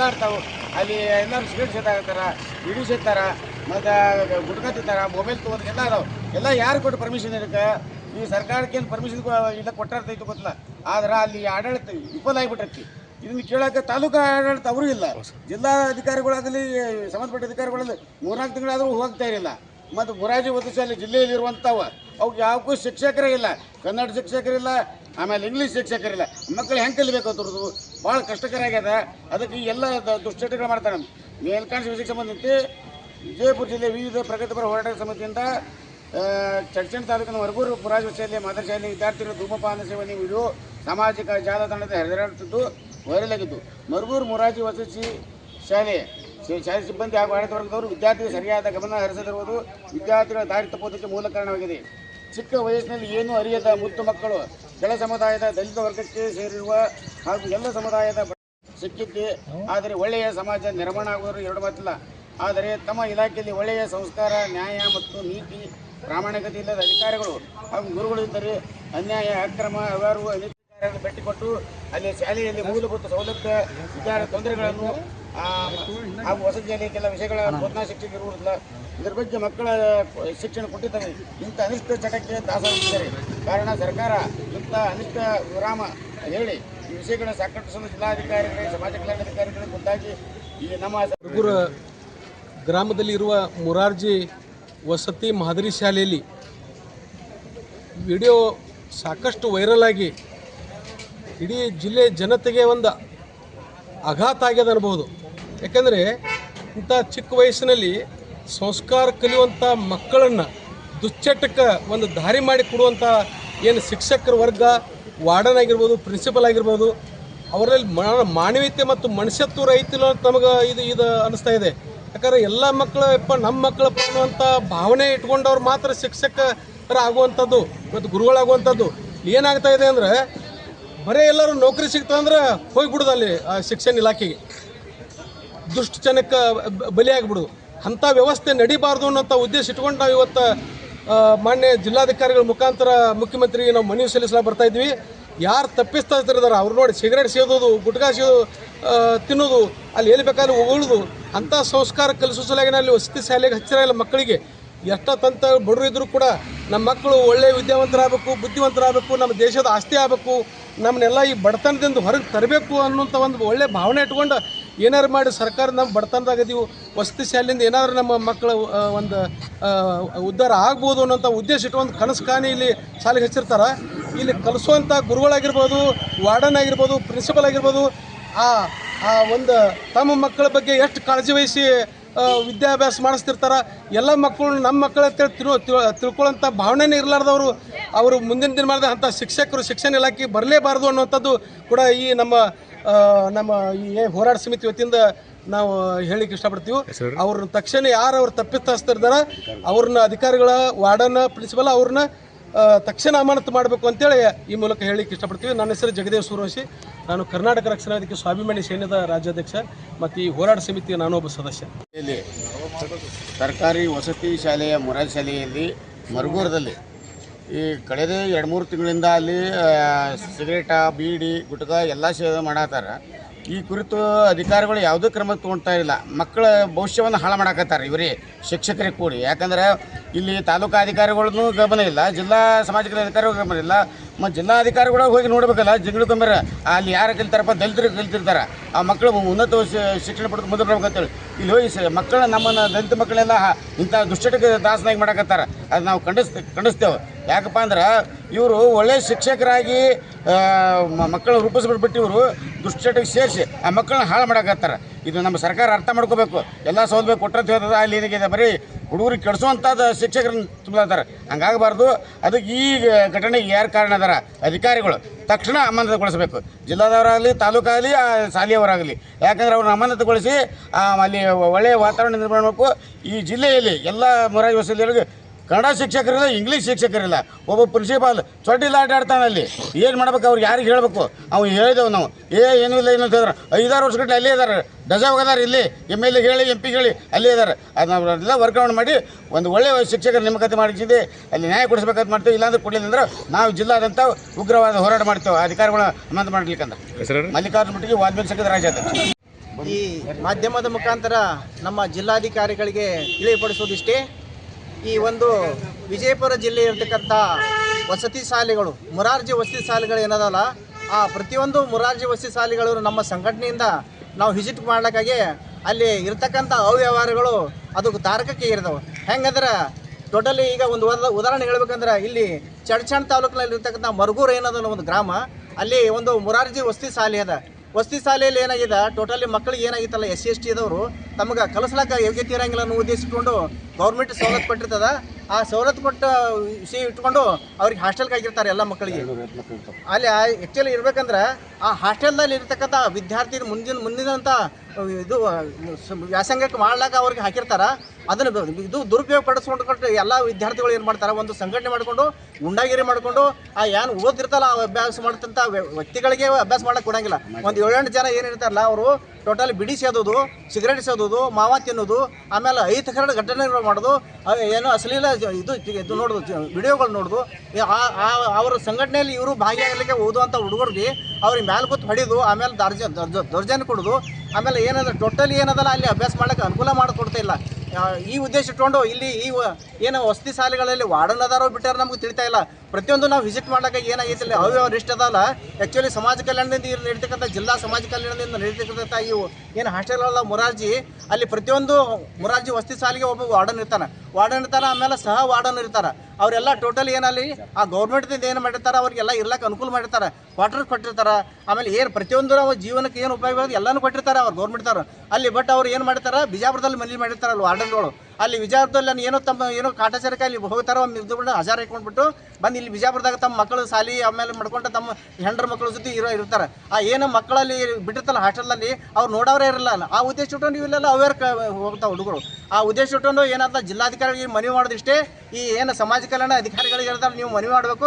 ಹೊಡೆದಾಡ್ತಾವೆ ಅಲ್ಲಿ ಎಲ್ಲರೂ ಸಿಗರೇಟ್ ಸೇತಾಗತ್ತಾರ ಇಡಿ ಸೇತಾರ ಮತ್ತು ಗುಟ್ಕಾ ತಿಂತಾರ ಮೊಬೈಲ್ ತೊಗೋದು, ಎಲ್ಲ ಎಲ್ಲ ಯಾರು ಕೊಟ್ಟು ಪರ್ಮಿಷನ್ ಇದಕ್ಕೆ ಈ ಸರ್ಕಾರಕ್ಕೆ ಏನು ಪರ್ಮಿಷನ್ ಇಲ್ಲ ಕೊಟ್ಟಾರ್ತೈತೆ ಗೊತ್ತಿಲ್ಲ. ಆದ್ರೆ ಅಲ್ಲಿ ಆಡಳಿತ ವಿಫಲ ಆಗಿಬಿಟ್ಟಿರ್ತಿ ಇದನ್ನು ಕೇಳೋಕೆ ತಾಲೂಕು ಆಡಳಿತ ಅವರು ಇಲ್ಲ. ಜಿಲ್ಲಾ ಅಧಿಕಾರಿಗಳಾಗಲಿ ಸಂಬಂಧಪಟ್ಟ ಅಧಿಕಾರಿಗಳಲ್ಲಿ ಮೂರ್ನಾಲ್ಕು ತಿಂಗಳಾದರೂ ಹೋಗ್ತಾ ಇರಲಿಲ್ಲ. ಮತ್ತು ಬುರಾಜಿ ಜಿಲ್ಲೆಯಲ್ಲಿ ಇರುವಂಥವು ಅವಕ್ಕೆ ಯಾವಕ್ಕೂ ಶಿಕ್ಷಕರೇ ಇಲ್ಲ. ಕನ್ನಡ ಶಿಕ್ಷಕರಿಲ್ಲ ಆಮೇಲೆ ಇಂಗ್ಲೀಷ್ ಶಿಕ್ಷಕರಿಲ್ಲ. ಮಕ್ಕಳು ಹೆಂಗೆ ಕಲಿಬೇಕು ಅವ್ರದ್ದು ಭಾಳ ಕಷ್ಟಕರ ಆಗ್ಯದ ಅದಕ್ಕೆ ಎಲ್ಲ ದುಶ್ಚಟಗಳು ಮಾಡ್ತಾರೆ. ಮೇಲ್ಕಾಣಿಸ ವಿಷಯಕ್ಕೆ ಸಂಬಂಧಿಸಿ ವಿಜಯಪುರ ಜಿಲ್ಲೆ ವಿವಿಧ ಪ್ರಗತಿಪರ ಹೋರಾಟ ಸಮಿತಿಯಿಂದ ಚಡ್ಚಣ್ ತಾಲೂಕಿನ ವರ್ಗೂರು ಪುರಾಜ ಶಾಲೆ, ಮಾದರಿ ಶಾಲೆ, ವಿದ್ಯಾರ್ಥಿಗಳು ಧೂಮಪಾನ ಸೇವನೆ ವಿಡಿಯೋ ಸಾಮಾಜಿಕ ಜಾಲತಾಣದ ಹರಿದಾಡುತ್ತಿದ್ದು ವೈರಲ್ ಆಗಿದ್ದು. ಮರಗೂರು ಮುರಾಜಿ ವಸತಿ ಶಾಲೆ ಶಾಲೆ ಸಿಬ್ಬಂದಿ ಹಾಗೂ ಆಡಳಿತ ವರ್ಗದವರು ವಿದ್ಯಾರ್ಥಿಗಳು ಸರಿಯಾದ ಗಮನ ಹರಿಸದಿರುವುದು ವಿದ್ಯಾರ್ಥಿಗಳ ದಾರಿ ತಪ್ಪುವುದಕ್ಕೆ ಮೂಲ ಕಾರಣವಾಗಿದೆ. ಚಿಕ್ಕ ವಯಸ್ಸಿನಲ್ಲಿ ಏನೂ ಅರಿಯದ ಮುತ್ತು ಮಕ್ಕಳು, ಕೆಳ ಸಮುದಾಯದ ದಲಿತ ವರ್ಗಕ್ಕೆ ಸೇರಿರುವ ಹಾಗೂ ಎಲ್ಲ ಸಮುದಾಯದ ಸಿಕ್ಕಿದ್ದೆ. ಆದರೆ ಒಳ್ಳೆಯ ಸಮಾಜ ನಿರ್ಮಾಣ ಆಗುವುದು ಎರಡು ಮಾತಿಲ್ಲ. ಆದರೆ ತಮ್ಮ ಇಲಾಖೆಯಲ್ಲಿ ಒಳ್ಳೆಯ ಸಂಸ್ಕಾರ, ನ್ಯಾಯ ಮತ್ತು ನೀತಿ ಪ್ರಾಮಾಣಿಕತೆ ಇಲ್ಲದ ಅಧಿಕಾರಿಗಳು ಹಾಗೂ ಗುರುಗಳು ಇದ್ದರೆ ಅನ್ಯಾಯ, ಅಕ್ರಮ ಹಲವಾರು ಅಧಿಕಾರಿಗಳನ್ನು ಭೇಟಿ ಕೊಟ್ಟು ಅಲ್ಲಿ ಶಾಲೆಯಲ್ಲಿ ಮೂಲಭೂತ ಸೌಲಭ್ಯ, ವಿಚಾರ, ತೊಂದರೆಗಳನ್ನು ಹಾಗೂ ವಸತಿಯಲ್ಲಿ ಕೆಲ ವಿಷಯಗಳ ಬೋಧನಾ ಶಿಕ್ಷಕರು ಇರುವುದಿಲ್ಲ. ಇದರ ಬಗ್ಗೆ ಮಕ್ಕಳ ಶಿಕ್ಷಣ ಕೊಟ್ಟಿದ್ದಾರೆ ಇಂಥ ಅನಿಷ್ಟ ಚಟಕ್ಕೆ ದಾಸರಾಗಿದ್ದಾರೆ. ಕಾರಣ ಸರ್ಕಾರ ಇಂಥ ಅನಿಷ್ಟ ವಿರಾಮ ಹೇಳಿ ಈ ವಿಷಯಗಳ ಸಾಕಷ್ಟು ಜಿಲ್ಲಾಧಿಕಾರಿಗಳಿಗೆ ಸಮಾಜ ಕಲ್ಯಾಣ ಅಧಿಕಾರಿಗಳಿಗೆ ಮುಂದಾಗಿ ಈ ನಮ್ಮ ಹುಡುಗರ ಗ್ರಾಮದಲ್ಲಿರುವ ಮುರಾರ್ಜಿ ವಸತಿ ಮಾದರಿ ಶಾಲೆಯಲ್ಲಿ ವಿಡಿಯೋ ಸಾಕಷ್ಟು ವೈರಲ್ ಆಗಿ ಇಡೀ ಜಿಲ್ಲೆ ಜನತೆಗೆ ಒಂದು ಆಘಾತ ಆಗ್ಯದ ಅನ್ಬೋದು ಯಾಕಂದರೆ ಇಂಥ ಚಿಕ್ಕ ವಯಸ್ಸಿನಲ್ಲಿ ಸಂಸ್ಕಾರ ಕಲಿಯುವಂಥ ಮಕ್ಕಳನ್ನು ದುಶ್ಚಟಕ್ಕೆ ಒಂದು ದಾರಿ ಮಾಡಿ ಕೊಡುವಂಥ ಏನು ಶಿಕ್ಷಕರ ವರ್ಗ, ವಾರ್ಡನ್ ಆಗಿರ್ಬೋದು ಪ್ರಿನ್ಸಿಪಲ್ ಆಗಿರ್ಬೋದು, ಅವರಲ್ಲಿ ಮಾನವೀಯತೆ ಮತ್ತು ಮನುಷ್ಯತ್ವ ರೈತಿಲ್ಲ ಅಂತ ನಮಗೆ ಇದು ಇದು ಅನ್ನಿಸ್ತಾ ಇದೆ. ಯಾಕಂದ್ರೆ ಎಲ್ಲ ಮಕ್ಕಳು, ಯಪ್ಪ ನಮ್ಮ ಮಕ್ಕಳ ಅನ್ನುವಂಥ ಭಾವನೆ ಇಟ್ಕೊಂಡವ್ರು ಮಾತ್ರ ಶಿಕ್ಷಕರ ಆಗುವಂಥದ್ದು ಮತ್ತು ಗುರುಗಳಾಗುವಂಥದ್ದು. ಏನಾಗ್ತಾ ಇದೆ ಅಂದರೆ, ಬರೀ ಎಲ್ಲರೂ ನೌಕರಿ ಸಿಗ್ತಂದ್ರೆ ಹೋಗ್ಬಿಡುದು ಅಲ್ಲಿ ಆ ಶಿಕ್ಷಣ ಇಲಾಖೆಗೆ. ದುಷ್ಟ ಜನಕ್ಕೆ ಬಲಿಯಾಗ್ಬಿಡುದು. ಅಂಥ ವ್ಯವಸ್ಥೆ ನಡಿಬಾರ್ದು ಅನ್ನೋಂಥ ಉದ್ದೇಶ ಇಟ್ಕೊಂಡು ನಾವು ಇವತ್ತು ಮಾನ್ಯ ಜಿಲ್ಲಾಧಿಕಾರಿಗಳ ಮುಖಾಂತರ ಮುಖ್ಯಮಂತ್ರಿಗೆ ನಾವು ಮನವಿ ಸಲ್ಲಿಸಲ ಬರ್ತಾ ಇದ್ವಿ. ಯಾರು ತಪ್ಪಿಸ್ತಾ ಇರ್ತಾರೆ ಅವ್ರು ನೋಡಿ ಸಿಗರೇಟ್ ಸೇದೋದು, ಗುಟ್ಕಾ ಸೇದು ತಿನ್ನೋದು, ಅಲ್ಲಿ ಎಲ್ಲಿ ಬೇಕಾದ್ರೆ ಉಗುಳುದು, ಅಂಥ ಸಂಸ್ಕಾರ ಕಲಿಸೋ ಸಲುವಾಗಿ ಅಲ್ಲಿ ವಸತಿ ಶಾಲೆಗೆ ಹಚ್ಚಿರ ಇಲ್ಲ ಮಕ್ಕಳಿಗೆ ತಂತ ಬಡವರು ಇದ್ದರೂ ಕೂಡ ನಮ್ಮ ಮಕ್ಕಳು ಒಳ್ಳೆಯ ವಿದ್ಯಾವಂತರಾಗಬೇಕು, ಬುದ್ಧಿವಂತರಾಗಬೇಕು, ನಮ್ಮ ದೇಶದ ಆಸ್ತಿ ಆಗಬೇಕು ನಮ್ಮನ್ನೆಲ್ಲ ಈ ಬಡತನದಿಂದ ಹೊರಗೆ ತರಬೇಕು ಅನ್ನುವಂಥ ಒಂದು ಒಳ್ಳೆಯ ಭಾವನೆ ಇಟ್ಕೊಂಡು ಏನಾರು ಮಾಡಿ ಸರ್ಕಾರ ನಮ್ಮ ಬಡತನದಾಗ ಇದೀವಿ, ವಸತಿ ಶಾಲೆಯಿಂದ ಏನಾದರೂ ನಮ್ಮ ಮಕ್ಕಳು ಒಂದು ಉದ್ಧಾರ ಆಗ್ಬೋದು ಅನ್ನೋಂಥ ಉದ್ದೇಶ ಇಟ್ಕೊಂಡು ಕನಸು ಕಾಣಿ ಇಲ್ಲಿ ಶಾಲೆಗೆ ಹಚ್ಚಿರ್ತಾರೆ. ಇಲ್ಲಿ ಕಲಿಸುವಂಥ ಗುರುಗಳಾಗಿರ್ಬೋದು, ವಾರ್ಡನ್ ಆಗಿರ್ಬೋದು ಪ್ರಿನ್ಸಿಪಲ್ ಆಗಿರ್ಬೋದು, ಆ ಆ ಒಂದು ತಮ್ಮ ಮಕ್ಕಳ ಬಗ್ಗೆ ಎಷ್ಟು ಕಾಳಜಿ ವಹಿಸಿ ವಿದ್ಯಾಭ್ಯಾಸ ಮಾಡಿಸ್ತಿರ್ತಾರೆ. ಎಲ್ಲ ಮಕ್ಕಳು ನಮ್ಮ ಮಕ್ಕಳ ತಿಳು ತಿಳ್- ತಿಳ್ಕೊಳ್ಳೋಂಥ ಭಾವನೆನೇ ಇರಲಾರ್ದವರು. ಅವರು ಮುಂದಿನ ದಿನಮಾನದ ಅಂಥ ಶಿಕ್ಷಕರು ಶಿಕ್ಷಣ ಇಲಾಖೆ ಬರಲೇಬಾರ್ದು ಅನ್ನುವಂಥದ್ದು ಕೂಡ ಈ ನಮ್ಮ ನಮ್ಮ ಈ ಹೋರಾಟ ಸಮಿತಿ ವತಿಯಿಂದ ನಾವು ಹೇಳಿಕ್ಕೆ ಇಷ್ಟಪಡ್ತೀವಿ. ಅವ್ರನ್ನ ತಕ್ಷಣ ಯಾರು ಅವ್ರು ತಪ್ಪಿಸ್ತಾರ ಅವ್ರನ್ನ ಅಧಿಕಾರಿಗಳ ವಾರ್ಡನ್ ಪ್ರಿನ್ಸಿಪಲ್ ಅವ್ರನ್ನ ತಕ್ಷಣ ಅಮಾನತು ಮಾಡಬೇಕು ಅಂತೇಳಿ ಈ ಮೂಲಕ ಹೇಳಿಕ್ಕೆ ಇಷ್ಟಪಡ್ತೀವಿ. ನನ್ನ ಹೆಸರು ಜಗದೇವ್ ಸೂರ್ವಂಶಿ ನಾನು ಕರ್ನಾಟಕ ರಕ್ಷಣಾ ವೇದಿಕೆ ಸ್ವಾಭಿಮಾನಿ ಸೈನ್ಯದ ರಾಜ್ಯಾಧ್ಯಕ್ಷ ಮತ್ತು ಈ ಹೋರಾಟ ಸಮಿತಿಯ ನಾನೊಬ್ಬ ಸದಸ್ಯ. ಇಲ್ಲಿ ಸರ್ಕಾರಿ ವಸತಿ ಶಾಲೆಯ ಮೊರಾಲ್ ಶಾಲೆಯಲ್ಲಿ ಮರಗೂರದಲ್ಲಿ ಈ ಕಳೆದ ಎರಡು ಮೂರು ತಿಂಗಳಿಂದ ಅಲ್ಲಿ ಸಿಗರೇಟ, ಬೀಡಿ, ಗುಟ್ಕ ಎಲ್ಲ ಸೇವೆ ಮಾಡತ್ತಾರ. ಈ ಕುರಿತು ಅಧಿಕಾರಿಗಳು ಯಾವುದೇ ಕ್ರಮ ತೊಗೊಳ್ತಾ ಇಲ್ಲ. ಮಕ್ಕಳ ಭವಿಷ್ಯವನ್ನು ಹಾಳು ಮಾಡಕತ್ತಾರೆ ಇವರೇ ಶಿಕ್ಷಕರಿಗೆ ಕೂಡಿ. ಯಾಕಂದ್ರೆ ಇಲ್ಲಿ ತಾಲೂಕಾ ಅಧಿಕಾರಿಗಳನ್ನೂ ಗಮನ ಇಲ್ಲ, ಜಿಲ್ಲಾ ಸಮಾಜ ಅಧಿಕಾರಿಗಳು ಗಮನ ಇಲ್ಲ. ಮತ್ತು ಜಿಲ್ಲಾ ಅಧಿಕಾರಿಗಳು ಹೋಗಿ ನೋಡ್ಬೇಕಲ್ಲ ಕಂಬರ, ಅಲ್ಲಿ ಯಾರು ಕಲಿತಾರಪ್ಪ ದಲಿತರು ಕಲಿತಿರ್ತಾರೆ ಆ ಮಕ್ಕಳು ಉನ್ನತ ಶಿಕ್ಷಣ ಪಡೆದು ಮುಂದೆ ಬರ್ಬೇಕಂತೇಳಿ. ಇಲ್ಲಿ ಹೋಗಿ ಮಕ್ಕಳ ನಮ್ಮನ್ನು ದಲಿತ ಮಕ್ಕಳೆಲ್ಲ ಇಂಥ ದುಷ್ಟಕ್ಕೆ ದಾಸನಾಗಿ ಮಾಡಕತ್ತಾರ. ಅದು ನಾವು ಖಂಡಿಸ್ ಖಂಡಿಸ್ತೇವೆ. ಯಾಕಪ್ಪ ಅಂದ್ರೆ ಇವರು ಒಳ್ಳೆಯ ಶಿಕ್ಷಕರಾಗಿ ಮಕ್ಕಳನ್ನ ರೂಪಿಸ್ಬಿಟ್ಬಿಟ್ಟು ಇವರು ದುಶ್ಚಟಕ್ಕೆ ಸೇರಿಸಿ ಆ ಮಕ್ಕಳನ್ನ ಹಾಳು ಮಾಡಕತ್ತಾರೆ. ಇದು ನಮ್ಮ ಸರ್ಕಾರ ಅರ್ಥ ಮಾಡ್ಕೋಬೇಕು. ಎಲ್ಲ ಸೌಲಭ್ಯ ಕೊಟ್ಟಂತ ಹೇಳ್ತದ ಅಲ್ಲಿ ಏನಿದೆ ಬರೀ ಹುಡುಗರಿಗೆ ಕೆಡಿಸುವಂಥದ್ದು ಶಿಕ್ಷಕರನ್ನ ತುಂಬಲಾತಾರೆ ಹಂಗಾಗಬಾರ್ದು. ಅದಕ್ಕೆ ಈ ಘಟನೆಗೆ ಯಾರು ಕಾರಣ ಅದಾರ? ಅಧಿಕಾರಿಗಳು. ತಕ್ಷಣ ಅಮಾನತುಗೊಳಿಸಬೇಕು. ಜಿಲ್ಲಾದವರಾಗಲಿ, ತಾಲೂಕಾಗಲಿ, ಆ, ಶಾಲೆಯವರಾಗಲಿ. ಯಾಕಂದ್ರೆ ಅವ್ರನ್ನ ಅಮಾನತುಗೊಳಿಸಿ ಅಲ್ಲಿ ಒಳ್ಳೆಯ ವಾತಾವರಣ ನಿರ್ಮಾಣ ಮಾಡಬೇಕು. ಈ ಜಿಲ್ಲೆಯಲ್ಲಿ ಎಲ್ಲ ಮೊರಾಜಿ ವಸತಿಗಳಿಗೆ ಕನ್ನಡ ಶಿಕ್ಷಕರಿಲ್ಲ ಇಂಗ್ಲೀಷ್ ಶಿಕ್ಷಕರಿಲ್ಲ. ಒಬ್ಬ ಪ್ರಿನ್ಸಿಪಾಲ್ ಚೊಡ್ಡಿಲ್ಲ ಆಟ ಆಡ್ತಾನೆ ಅಲ್ಲಿ. ಏನು ಮಾಡ್ಬೇಕು ಅವ್ರಿಗೆ ಯಾರಿಗೆ ಹೇಳಬೇಕು? ಅವ್ನು ಹೇಳಿದೆವು ನಾವು. ಏ ಏನೂ ಇಲ್ಲ ಏನು ಅಂತಂದ್ರೆ ಐದಾರು ವರ್ಷಗಟ್ಟಲೆ ಅಲ್ಲೇ ಇದ್ದಾರೆ. ಡಜಾ ಹೋಗದಾರ ಇಲ್ಲಿ. ಎಂ ಎಲ್ ಎ ಹೇಳಿ ಎಂ ಪಿ ಹೇಳಿ ಅಲ್ಲೇ ಇದ್ದಾರೆ. ಅದನ್ನೆಲ್ಲ ವರ್ಗಾವಣೆ ಮಾಡಿ ಒಂದು ಒಳ್ಳೆಯ ಶಿಕ್ಷಕರ ನೇಮಕಾತಿ ಮಾಡಿಸಿದೆ. ಅಲ್ಲಿ ನ್ಯಾಯ ಕೊಡಿಸ್ಬೇಕಂತ ಮಾಡ್ತೀವಿ. ಇಲ್ಲಾಂದ್ರೆ ಕೊಡಲಿಲ್ಲ ಅಂದ್ರೆ ನಾವು ಜಿಲ್ಲಾದಂಥ ಉಗ್ರವಾದ ಹೋರಾಟ ಮಾಡ್ತೇವೆ. ಅಧಿಕಾರಿಗಳ ಅಮಾನತು ಮಾಡ್ಲಿಕ್ಕಂದ್ರೆ ಮಲ್ಲಿಕಾರ್ಜುನ ಮಟ್ಟಿಗೆ ವಾಲ್ಮೀಕಿ ಸಂಘದ ರಾಜ್ಯಾಧ್ಯಕ್ಷ ಈ ಮಾಧ್ಯಮದ ಮುಖಾಂತರ ನಮ್ಮ ಜಿಲ್ಲಾಧಿಕಾರಿಗಳಿಗೆ ತಿಳಿಪಡಿಸೋದಿಷ್ಟೇ ಈ ಒಂದು ವಿಜಯಪುರ ಜಿಲ್ಲೆ ಇರತಕ್ಕಂಥ ವಸತಿ ಶಾಲೆಗಳು, ಮುರಾರ್ಜಿ ವಸತಿ ಶಾಲೆಗಳು ಏನದಲ್ಲ, ಆ ಪ್ರತಿಯೊಂದು ಮುರಾರ್ಜಿ ವಸತಿ ಶಾಲೆಗಳು ನಮ್ಮ ಸಂಘಟನೆಯಿಂದ ನಾವು ವಿಸಿಟ್ ಮಾಡ್ಲಿಕ್ಕಾಗಿ ಅಲ್ಲಿ ಇರ್ತಕ್ಕಂಥ ಅವ್ಯವಹಾರಗಳು ಅದು ತಾರಕಕ್ಕೆ ಇರ್ತವೆ ಹೆಂಗಂದ್ರೆ ಟೋಟಲಿ ಈಗ ಒಂದು ಉದ- ಉದಾಹರಣೆ ಹೇಳ್ಬೇಕಂದ್ರೆ ಇಲ್ಲಿ ಚಡ್ಚಣ್ ತಾಲೂಕಿನಲ್ಲಿ ಇರ್ತಕ್ಕಂಥ ಮರಗೂರು ಏನದ ಒಂದು ಗ್ರಾಮ, ಅಲ್ಲಿ ಒಂದು ಮುರಾರ್ಜಿ ವಸತಿ ಶಾಲೆ ಅದ. ವಸತಿ ಶಾಲೆಯಲ್ಲಿ ಏನಾಗಿದೆ ಟೋಟಲಿ ಮಕ್ಕಳಿಗೆ ಏನಾಗಿತ್ತಲ್ಲ ಎಸ್ ಸಿ ಎಸ್ ಟಿ ಇದವರು ತಮಗೆ ಕಲಿಸ್ಲಾಕ ಯೋಗ್ಯತೆ ಇರಂಗಿಲ್ಲ ಅನ್ನೋ ಉದ್ದೇಶ ಇಟ್ಕೊಂಡು ಗೌರ್ಮೆಂಟ್ ಸವಲತ್ತು ಕೊಟ್ಟಿರ್ತದ, ಆ ಸವಲತ್ತು ಕೊಟ್ಟ ವಿಷಯ ಇಟ್ಕೊಂಡು ಅವ್ರಿಗೆ ಹಾಸ್ಟೆಲ್ ಹಾಕಿರ್ತಾರೆ ಎಲ್ಲ ಮಕ್ಕಳಿಗೆ. ಅಲ್ಲಿ ಆ್ಯಕ್ಚುಲಿ ಇರ್ಬೇಕಂದ್ರೆ ಆ ಹಾಸ್ಟೆಲ್ದಲ್ಲಿ ಇರ್ತಕ್ಕಂಥ ವಿದ್ಯಾರ್ಥಿ ಮುಂದಿನ ಮುಂದಿನಂಥ ಇದು ವ್ಯಾಸಂಗಕ್ಕೆ ಮಾಡ್ಲಾಕ ಅವ್ರಿಗೆ ಹಾಕಿರ್ತಾರ. ಅದನ್ನು ಇದು ದುರುಪಯೋಗ ಪಡಿಸ್ಕೊಂಡು ಕೊಟ್ಟು ಎಲ್ಲ ವಿದ್ಯಾರ್ಥಿಗಳು ಏನು ಮಾಡ್ತಾರೆ? ಒಂದು ಸಂಘಟನೆ ಮಾಡಿಕೊಂಡು ಉಂಡಾಗಿರಿ ಮಾಡಿಕೊಂಡು, ಆ ಏನು ಓದಿರ್ತಲ್ಲ ಆ ಅಭ್ಯಾಸ ಮಾಡ್ತಂಥ ವ್ಯ- ವ್ಯಕ್ತಿಗಳಿಗೆ ಅಭ್ಯಾಸ ಮಾಡಕ್ಕೆ ಕೊಡಂಗಿಲ್ಲ. ಒಂದು ಏಳೆಂಟು ಜನ ಏನಿರ್ತಾರಲ್ಲ ಅವರು ಟೋಟಲ್ ಬಿಡಿ ಸೇದೋದು ಸಿಗರೇಟ್ ಸೇದೋದು, ಮಾವ ತಿನ್ನೋದು, ಆಮೇಲೆ ಐದು ಕರಡು ಘಟನೆಗಳು ಮಾಡೋದು ಏನು ಅಶ್ಲೀಲ ಇದು ಇದು ನೋಡೋದು ವಿಡಿಯೋಗಳು ನೋಡೋದು ಅವರ ಸಂಘಟನೆಯಲ್ಲಿ ಇವರು ಭಾಗಿಯಾಗಲಿಕ್ಕೆ ಓದುವಂಥ ಹುಡುಗರಿಗೆ ಅವ್ರಿಗೆ ಮ್ಯಾಲೆ ಕೂತ್ ಹೊಡಿದು, ಆಮೇಲೆ ದರ್ಜೆ, ದರ್ಜ- ದೌರ್ಜನ್ಯ ಕೊಡೋದು, ಆಮೇಲೆ ಏನಂದ್ರೆ ಟೋಟಲಿ ಏನದಲ್ಲ, ಅಲ್ಲಿ ಅಭ್ಯಾಸ ಮಾಡಕ್ಕೆ ಅನುಕೂಲ ಮಾಡಿಕೊಡ್ತಾ ಇಲ್ಲ. ಈ ಉದ್ದೇಶ ಇಟ್ಕೊಂಡು ಇಲ್ಲಿ ಈ ಏನು ವಸತಿ ಶಾಲೆಗಳಲ್ಲಿ ವಾರ್ಡನ್ ಅದಾರೋ ಬಿಟ್ಟಾರ ನಮ್ಗೆ ತಿಳಿತಾ ಇಲ್ಲ. ಪ್ರತಿಯೊಂದು ನಾವು ವಿಸಿಟ್ ಮಾಡಕ್ಕೆ ಏನಾಗೈತಿಲ್ಲ ಅವ್ಯವಹಾರ ಇಷ್ಟ ಅದಲ್ಲ ಆ್ಯಕ್ಚುಲಿ ಸಮಾಜ ಕಲ್ಯಾಣದಿಂದ ಇಲ್ಲಿ ನಡೀತಕ್ಕಂಥ ಜಿಲ್ಲಾ ಸಮಾಜ ಕಲ್ಯಾಣದಿಂದ ನಡೀತಕ್ಕಂಥ ಇವು ಏನು ಹಾಸ್ಟೆಲ್ ಅಲ್ಲ ಮೊರಾರ್ಜಿ, ಅಲ್ಲಿ ಪ್ರತಿಯೊಂದು ಮೊರಾರ್ಜಿ ವಸತಿ ಸಾಲಿಗೆ ಒಬ್ಬ ವಾರ್ಡನ್ ಇರ್ತಾನೆ. ವಾರ್ಡನ್ ಇರ್ತಾನೆ, ಆಮೇಲೆ ಸಹ ವಾರ್ಡನ್ ಇರ್ತಾರೆ. ಅವರೆಲ್ಲ ಟೋಟಲ್ ಏನಲ್ಲಿ ಆ ಗೌರ್ಮೆಂಟ್ದಿಂದ ಏನು ಮಾಡಿರ್ತಾರೆ, ಅವ್ರಿಗೆಲ್ಲ ಇರ್ಲಕ್ಕೆ ಅನುಕೂಲ ಮಾಡಿರ್ತಾರೆ. ಕ್ವಾರ್ಟರ್ ಕೊಟ್ಟಿರ್ತಾರೆ. ಆಮೇಲೆ ಏನು ಪ್ರತಿಯೊಂದು ನಾವು ಜೀವನಕ್ಕೆ ಏನು ಉಪಯೋಗ ಎಲ್ಲನೂ ಕೊಟ್ಟಿರ್ತಾರೆ ಅವ್ರು ಗೌರ್ಮೆಂಟ್ದವ್ರು ಅಲ್ಲಿ ಬಟ್ ಅವ್ರು ಏನು ಮಾಡಿರ್ತಾರೆ, ಬಿಜಾಪುರದಲ್ಲಿ ಮನೇಲಿ ಮಾಡಿರ್ತಾರೆ ಅಲ್ಲಿ ವಾರ್ಡನ್ಗಳು ಅಲ್ಲಿ ವಿಜಯಪುರದಲ್ಲಿ ಏನೋ ತಮ್ಮ ಏನೋ ಕಾಟಾಚಾರಕ್ಕೆ ಅಲ್ಲಿ ಹೋಗ್ತಾರೋ ಒಂದು ಇದು ಬಿಟ್ಟು ಹಜಾರ ಇಟ್ಕೊಂಡ್ಬಿಟ್ಟು ಬಂದು ಇಲ್ಲಿ ವಿಜಯಪುರದಾಗ ತಮ್ಮ ಮಕ್ಕಳು ಸಾಲಿ ಆಮೇಲೆ ಮಾಡ್ಕೊಂಡು ತಮ್ಮ ಹೆಂಡ್ರ ಮಕ್ಕಳ ಜೊತೆ ಇರೋ ಇರ್ತಾರೆ. ಆ ಏನು ಮಕ್ಕಳಲ್ಲಿ ಬಿಟ್ಟಿರ್ತಲ್ಲ ಹಾಸ್ಟೆಲ್ನಲ್ಲಿ, ಅವ್ರು ನೋಡೋರೇ ಇರಲ್ಲ ಆ ಉದ್ದೇಶ ಇಟ್ಕೊಂಡು ಇವೆಲ್ಲ ಅವೇರ್ ಹೋಗ್ತಾವೆ ಹುಡುಗರು. ಆ ಉದ್ದೇಶ ಇಟ್ಕೊಂಡು ಏನಾದ ಜಿಲ್ಲಾಧಿಕಾರಿಗೆ ಮನವಿ ಮಾಡೋದಿಷ್ಟೇ ಈ ಏನು ಸಮಾಜ ಕಲ್ಯಾಣ ಅಧಿಕಾರಿಗಳಿಗೆ ನೀವು ಮನವಿ ಮಾಡಬೇಕು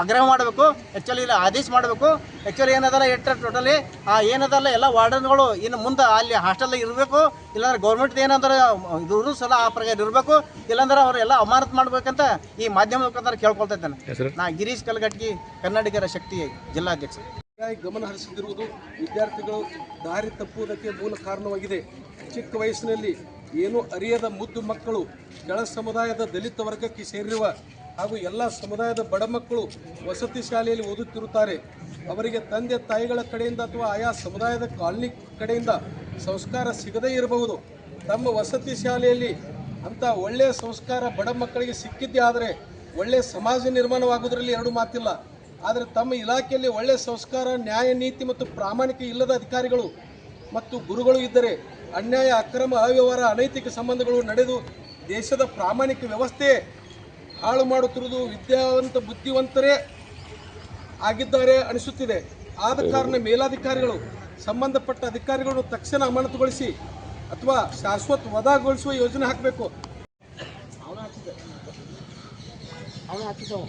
ಆಗ್ರಹ ಮಾಡಬೇಕು ಆ್ಯಕ್ಚುಲಿ ಇಲ್ಲ ಆದೇಶ ಮಾಡಬೇಕು. ಆ್ಯಕ್ಚುಲಿ ಏನದಲ್ಲ ಎಟ್ಟ ಟೋಟಲಿ ಆ ಏನದಲ್ಲ ಎಲ್ಲ ವಾರ್ಡನ್ಗಳು ಇನ್ನು ಮುಂದೆ ಅಲ್ಲಿ ಹಾಸ್ಟೆಲ್ ಇರಬೇಕು ಇಲ್ಲಾಂದ್ರೆ ಗೌರ್ಮೆಂಟ್ ಏನಂದ್ರೆ ಇದು ಸಲ ಎಲ್ಲ ಆ ಪ್ರಕಾರ ಇರಬೇಕು ಇಲ್ಲಾಂದ್ರೆ ಅವರೆಲ್ಲ ಅಮಾನತ್ ಮಾಡ್ಬೇಕಂತ ಈ ಮಾಧ್ಯಮ ಮುಖಾಂತರ ಕೇಳ್ಕೊಳ್ತಾ ಇದ್ದೇನೆ. ನಾ ಗಿರೀಶ್ ಕಲ್ಗಟ್ಟಿ ಕನ್ನಡಿಗರ ಶಕ್ತಿ ಜಿಲ್ಲಾಧ್ಯಕ್ಷ. ಗಮನ ಹರಿಸದಿರುವುದು ವಿದ್ಯಾರ್ಥಿಗಳು ದಾರಿ ತಪ್ಪುವುದಕ್ಕೆ ಮೂಲ ಕಾರಣವಾಗಿದೆ. ಚಿಕ್ಕ ವಯಸ್ಸಿನಲ್ಲಿ ಏನು ಅರಿಯದ ಮುದ್ದು ಮಕ್ಕಳು, ಕೆಳ ಸಮುದಾಯದ ದಲಿತ ವರ್ಗಕ್ಕೆ ಸೇರಿರುವ ಹಾಗೂ ಎಲ್ಲ ಸಮುದಾಯದ ಬಡ ಮಕ್ಕಳು ವಸತಿ ಶಾಲೆಯಲ್ಲಿ ಓದುತ್ತಿರುತ್ತಾರೆ, ಅವರಿಗೆ ತಂದೆ ತಾಯಿಗಳ ಕಡೆಯಿಂದ ಅಥವಾ ಆಯಾ ಸಮುದಾಯದ ಕಾಲನಿ ಕಡೆಯಿಂದ ಸಂಸ್ಕಾರ ಸಿಗದೇ ಇರಬಹುದು. ತಮ್ಮ ವಸತಿ ಶಾಲೆಯಲ್ಲಿ ಅಂಥ ಒಳ್ಳೆಯ ಸಂಸ್ಕಾರ ಬಡ ಮಕ್ಕಳಿಗೆ ಸಿಕ್ಕಿದ್ದೇ ಆದರೆ ಒಳ್ಳೆಯ ಸಮಾಜ ನಿರ್ಮಾಣವಾಗುವುದರಲ್ಲಿ ಎರಡು ಮಾತಿಲ್ಲ. ಆದರೆ ತಮ್ಮ ಇಲಾಖೆಯಲ್ಲಿ ಒಳ್ಳೆಯ ಸಂಸ್ಕಾರ, ನ್ಯಾಯ, ನೀತಿ ಮತ್ತು ಪ್ರಾಮಾಣಿಕ ಇಲ್ಲದ ಅಧಿಕಾರಿಗಳು ಮತ್ತು ಗುರುಗಳು ಇದ್ದರೆ ಅನ್ಯಾಯ ಅಕ್ರಮ ಅವ್ಯವಹಾರ ಅನೈತಿಕ ಸಂಬಂಧಗಳು ನಡೆದು ದೇಶದ ಪ್ರಾಮಾಣಿಕ ವ್ಯವಸ್ಥೆ ಹಾಳು ಮಾಡುತ್ತಿರುವುದು ವಿದ್ಯಾವಂತ ಬುದ್ಧಿವಂತರೇ ಆಗಿದ್ದಾರೆ ಅನಿಸುತ್ತಿದೆ. ಆದ ಕಾರಣ ಮೇಲಾಧಿಕಾರಿಗಳು ಸಂಬಂಧಪಟ್ಟ ಅಧಿಕಾರಿಗಳನ್ನು ತಕ್ಷಣ ಅಮಾನತುಗೊಳಿಸಿ ಅಥವಾ ಶಾಶ್ವತ ವದಾಗೊಳಿಸುವ ಯೋಜನೆ ಹಾಕಬೇಕು. ಅವನು ಹಾಕಿದ್ದವು